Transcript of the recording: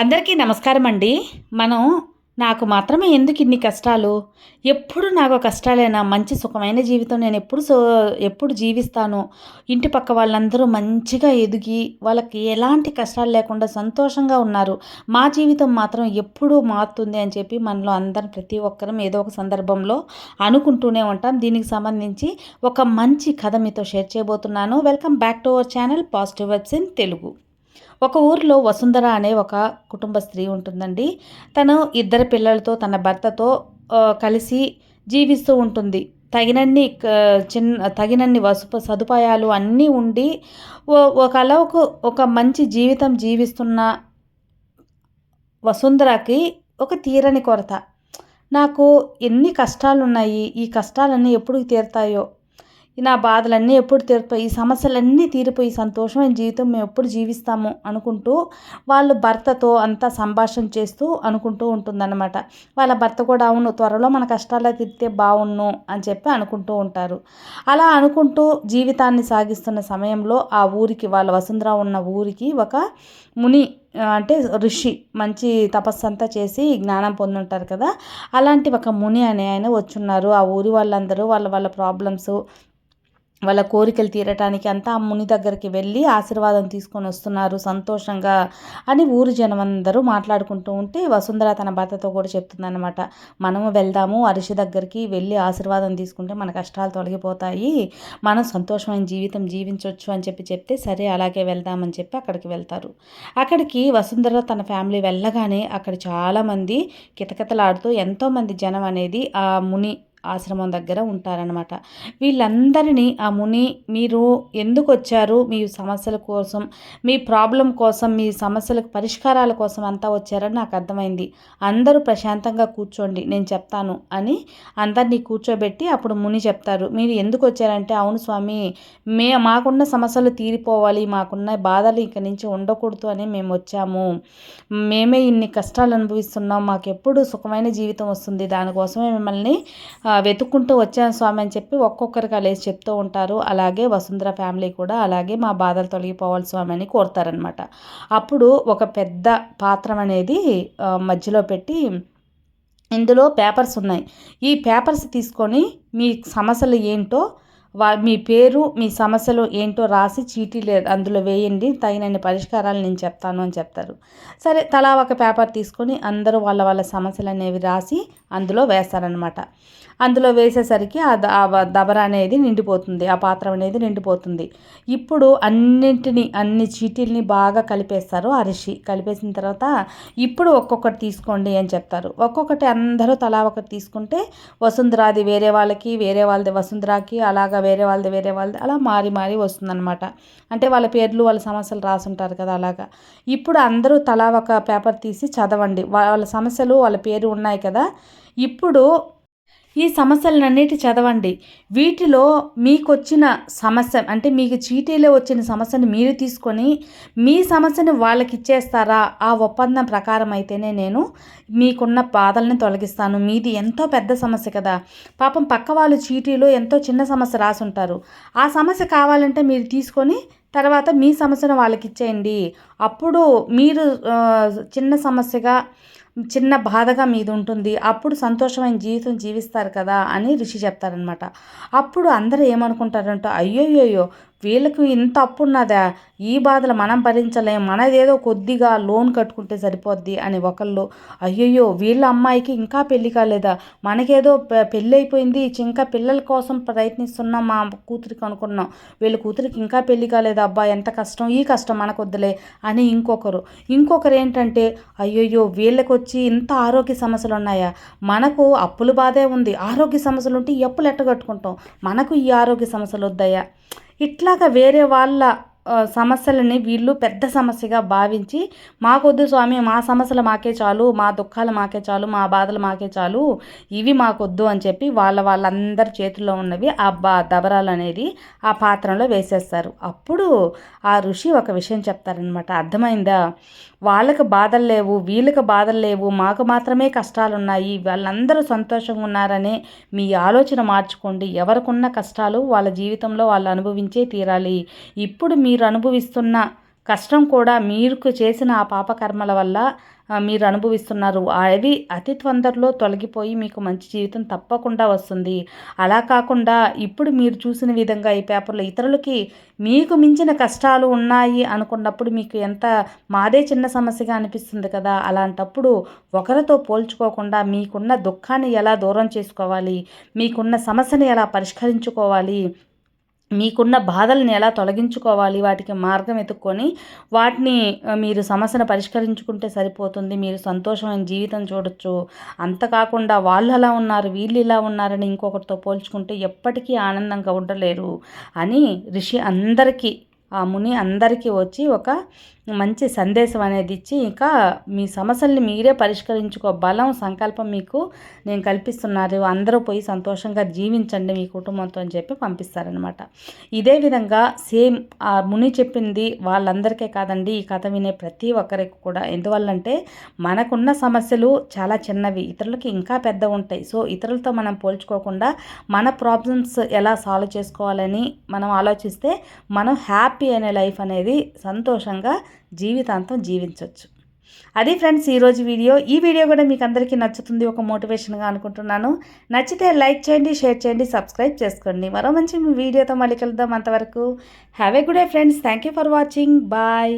అందరికీ నమస్కారం అండి మనం నాకు మాత్రమే ఎందుకు ఇన్ని కష్టాలు? ఎప్పుడు నాకు కష్టాలేనా మంచి సుఖమైన జీవితం నేను ఎప్పుడు సో ఎప్పుడు జీవిస్తాను? ఇంటి పక్క వాళ్ళందరూ మంచిగా ఎదిగి వాళ్ళకి ఎలాంటి కష్టాలు లేకుండా సంతోషంగా ఉన్నారు? మా జీవితం మాత్రం ఎప్పుడూ మారుతుంది అని చెప్పి మనలో అందరం ప్రతి ఒక్కరం ఏదో ఒక సందర్భంలో అనుకుంటూనే ఉంటాం. దీనికి సంబంధించి ఒక మంచి కథ మీతో షేర్ చేయబోతున్నాను. Welcome back to our channel positive vibes in Telugu. ఒక ఊరిలో వసుంధర అనే ఒక కుటుంబ స్త్రీ ఉంటుందండి. తను ఇద్దరు పిల్లలతో తన భర్తతో కలిసి జీవిస్తూ ఉంటుంది. తగినన్ని చిన్న తగినన్ని వసు సదుపాయాలు అన్నీ ఉండి ఒక అలవకు ఒక మంచి జీవితం జీవిస్తున్న వసుంధరకి ఒక తీరని కొరత. నాకు ఎన్ని కష్టాలు ఉన్నాయి ఈ కష్టాలన్నీ ఎప్పుడు తీరుతాయో నా బాధలన్నీ ఎప్పుడు తీరిపోయి ఈ సమస్యలన్నీ తీరిపోయి సంతోషమైన జీవితం మేము ఎప్పుడు జీవిస్తాము అనుకుంటూ వాళ్ళు భర్తతో అంతా సంభాషణ చేస్తూ అనుకుంటూ ఉంటుందన్నమాట. వాళ్ళ భర్త కూడా అవును త్వరలో మన కష్టాలు తీరితే బాగున్ను అని చెప్పి అనుకుంటూ ఉంటారు. అలా అనుకుంటూ జీవితాన్ని సాగిస్తున్న సమయంలో ఆ ఊరికి వాళ్ళ వసుంధర ఉన్న ఊరికి ఒక ముని అంటే ఋషి మంచి తపస్సు అంతా చేసి జ్ఞానం పొందుంటారు కదా. అలాంటి ఒక ముని అనే ఆయన వచ్చున్నారు. ఆ ఊరి వాళ్ళందరూ వాళ్ళ వాళ్ళ ప్రాబ్లమ్స్ వాళ్ళ కోరికలు తీరటానికి అంతా ఆ ముని దగ్గరికి వెళ్ళి ఆశీర్వాదం తీసుకొని వస్తున్నారు సంతోషంగా అని ఊరు జనం అందరూ మాట్లాడుకుంటూ ఉంటే వసుంధర తన భర్తతో కూడా చెప్తుందన్నమాట. మనము వెళ్దాము అరిషి దగ్గరికి వెళ్ళి ఆశీర్వాదం తీసుకుంటే మన కష్టాలు తొలగిపోతాయి మనం సంతోషమైన జీవితం జీవించవచ్చు అని చెప్పి చెప్తే సరే అలాగే వెళ్దామని చెప్పి అక్కడికి వెళ్తారు. అక్కడికి వసుంధర తన ఫ్యామిలీ వెళ్ళగానే అక్కడ చాలామంది కితకితలాడుతూ ఎంతోమంది జనం అనేది ఆ ముని ఆశ్రమం దగ్గర ఉంటారనమాట వీళ్ళందరినీ ఆ ముని మీరు ఎందుకు వచ్చారు? మీ సమస్యల కోసం మీ ప్రాబ్లం కోసం మీ సమస్యలకు పరిష్కారాల కోసం అంతా వచ్చారని నాకు అర్థమైంది. అందరూ ప్రశాంతంగా కూర్చోండి నేను చెప్తాను అని అందరినీ కూర్చోబెట్టి అప్పుడు ముని చెప్తారు. మీరు ఎందుకు వచ్చారంటే అవును స్వామి మే మాకున్న సమస్యలు తీరిపోవాలి మాకున్న బాధలు ఇక నుంచి ఉండకూడదు అని మేము వచ్చాము. మేమే ఇన్ని కష్టాలు అనుభవిస్తున్నాం మాకు ఎప్పుడు సుఖమైన జీవితం వస్తుంది దానికోసమే మిమ్మల్ని వెతుక్కుంటూ వచ్చాను స్వామి అని చెప్పి ఒక్కొక్కరికి లేచి చెప్తూ ఉంటారు. అలాగే వసుంధర ఫ్యామిలీ కూడా అలాగే మా బాధలు తొలగిపోవాలి స్వామి అని కోరుతారనమాట అప్పుడు ఒక పెద్ద పాత్రం అనేది మధ్యలో పెట్టి ఇందులో పేపర్స్ ఉన్నాయి. ఈ పేపర్స్ తీసుకొని మీ సమస్యలు ఏంటో వా మీ పేరు మీ సమస్యలు ఏంటో రాసి చీటీ లేదు అందులో వేయండి. తగినన్ని పరిష్కారాలు నేను చెప్తాను అని చెప్తారు. సరే తలా ఒక పేపర్ తీసుకొని అందరూ వాళ్ళ వాళ్ళ సమస్యలు అనేవి రాసి అందులో వేస్తారనమాట అందులో వేసేసరికి ఆ దబర అనేది నిండిపోతుంది. ఆ పాత్ర అనేది నిండిపోతుంది. ఇప్పుడు అన్నింటిని అన్ని చీటీల్ని బాగా కలిపేస్తారు అరిసి కలిపేసిన తర్వాత ఇప్పుడు ఒక్కొక్కటి తీసుకోండి అని చెప్తారు. ఒక్కొక్కటి అందరూ తలా ఒకటి తీసుకుంటే వసుంధరాది వేరే వాళ్ళకి వేరే వాళ్ళది వసుంధరాకి అలాగా వేరే వాళ్ళది వేరే వాళ్ళది అలా మారి మారి వస్తుందన్నమాట. అంటే వాళ్ళ పేర్లు వాళ్ళ సమస్యలు రాసుంటారు కదా అలాగా. ఇప్పుడు అందరూ తలా ఒక పేపర్ తీసి చదవండి. వాళ్ళ సమస్యలు వాళ్ళ పేరు ఉన్నాయి కదా. ఇప్పుడు ఈ సమస్యలన్నిటి చదవండి. వీటిలో మీకు వచ్చిన సమస్య అంటే మీకు చీటీలో వచ్చిన సమస్యను మీరు తీసుకొని మీ సమస్యను వాళ్ళకి ఇచ్చేస్తారా ఆ ఒప్పందం ప్రకారం అయితేనే నేను మీకున్న బాధల్ని తొలగిస్తాను. మీది ఎంతో పెద్ద సమస్య కదా. పాపం పక్క వాళ్ళు చీటీలో ఎంతో చిన్న సమస్య రాసుంటారు. ఆ సమస్య కావాలంటే మీరు తీసుకొని తర్వాత మీ సమస్యను వాళ్ళకి ఇచ్చేయండి అప్పుడు మీరు చిన్న సమస్యగా చిన్న బాధగా మీద ఉంటుంది అప్పుడు సంతోషమైన జీవితం జీవిస్తారు కదా అని ఋషి చెప్తారనమాట అప్పుడు అందరూ ఏమనుకుంటారంటే అయ్యోయ్యోయ్యో వీళ్ళకి ఇంత అప్పు ఉన్నదా ఈ బాధలు మనం భరించలేం. మనదేదో కొద్దిగా లోన్ కట్టుకుంటే సరిపోద్ది అని ఒకళ్ళు. అయ్యయ్యో వీళ్ళ అమ్మాయికి ఇంకా పెళ్ళి కాలేదా? మనకేదో పెళ్ళి అయిపోయింది ఇంకా పిల్లల కోసం ప్రయత్నిస్తున్నాం మా కూతురికి అనుకున్నాం. వీళ్ళ కూతురికి ఇంకా పెళ్ళి కాలేదా? అబ్బా ఎంత కష్టం. ఈ కష్టం మనకొద్దులే అని ఇంకొకరు. ఇంకొకరు ఏంటంటే అయ్యయ్యో వీళ్ళకి వచ్చి ఇంత ఆరోగ్య సమస్యలు ఉన్నాయా మనకు అప్పుల బాధే ఉంది. ఆరోగ్య సమస్యలు ఉంటే ఎప్పులు అప్పులు ఎట్టగట్టుకుంటాం మనకు ఈ ఆరోగ్య సమస్యలు వద్దయ్యా ఇట్లాగా వేరే వాళ్ళ సమస్యలని వీళ్ళు పెద్ద సమస్యగా భావించి మాకొద్దు స్వామి మా సమస్యలు మాకే చాలు మా దుఃఖాలు మాకే చాలు మా బాధలు మాకే చాలు ఇవి మాకొద్దు అని చెప్పి వాళ్ళ వాళ్ళందరి చేతుల్లో ఉన్నవి ఆ బా దబరాలు అనేది ఆ పాత్రలో వేసేస్తారు. అప్పుడు ఆ ఋషి ఒక విషయం చెప్తారనమాట అర్థమైందా? వాళ్ళకి బాధలు లేవు వీళ్ళకి బాధలు లేవు మాకు మాత్రమే కష్టాలు ఉన్నాయి వాళ్ళందరూ సంతోషంగా ఉన్నారనే మీ ఆలోచన మార్చుకోండి. ఎవరికున్న కష్టాలు వాళ్ళ జీవితంలో వాళ్ళు అనుభవించే తీరాలి. ఇప్పుడు మీరు మీరు అనుభవిస్తున్న కష్టం కూడా మీరు చేసిన ఆ పాపకర్మల వల్ల మీరు అనుభవిస్తున్నారు అవి అతి తొందరలో తొలగిపోయి మీకు మంచి జీవితం తప్పకుండా వస్తుంది. అలా కాకుండా ఇప్పుడు మీరు చూసిన విధంగా ఈ పేపర్లో ఇతరులకి మీకు మించిన కష్టాలు ఉన్నాయి అనుకున్నప్పుడు మీకు ఎంత మాదే చిన్న సమస్యగా అనిపిస్తుంది కదా? అలాంటప్పుడు ఒకరితో పోల్చుకోకుండా మీకున్న దుఃఖాన్ని ఎలా దూరం చేసుకోవాలి? మీకున్న సమస్యని ఎలా పరిష్కరించుకోవాలి? మీకున్న బాధల్ని ఎలా తొలగించుకోవాలి? వాటికి మార్గం ఎత్తుక్కొని వాటిని మీరు సమస్యను పరిష్కరించుకుంటే సరిపోతుంది. మీరు సంతోషమైన జీవితం చూడొచ్చు. అంత కాకుండా వాళ్ళు అలా ఉన్నారు వీళ్ళు ఇలా ఉన్నారని ఇంకొకరితో పోల్చుకుంటే ఎప్పటికీ ఆనందంగా ఉండలేరు అని ఋషి అందరికీ ఆ ముని అందరికీ వచ్చి ఒక మంచి సందేశం అనేది ఇచ్చి ఇంకా మీ సమస్యల్ని మీరే పరిష్కరించుకో. బలం సంకల్పం మీకు నేను కల్పిస్తున్నారు. అందరూ పోయి సంతోషంగా జీవించండి మీ కుటుంబంతో అని చెప్పి పంపిస్తారనమాట ఇదే విధంగా సేమ్ ఆ ముని చెప్పింది వాళ్ళందరికీ కాదండి. ఈ కథ వినే ప్రతి ఒక్కరికి కూడా. ఎందువల్లంటే మనకున్న సమస్యలు చాలా చిన్నవి. ఇతరులకి ఇంకా పెద్ద ఉంటాయి. సో ఇతరులతో మనం పోల్చుకోకుండా మన ప్రాబ్లమ్స్ ఎలా సాల్వ్ చేసుకోవాలని మనం ఆలోచిస్తే మనం హ్యాపీ అనే లైఫ్ అనేది సంతోషంగా జీవితాంతం జీవించవచ్చు అది ఫ్రెండ్స్ ఈరోజు వీడియో. ఈ వీడియో కూడా మీకు అందరికీ నచ్చుతుంది ఒక మోటివేషన్గా అనుకుంటున్నాను. నచ్చితే లైక్ చేయండి షేర్ చేయండి సబ్స్క్రైబ్ చేసుకోండి. మరో మంచి వీడియోతో మళ్ళీ కలుద్దాం అంతవరకు. Have a good day friends. Thank you for watching. Bye.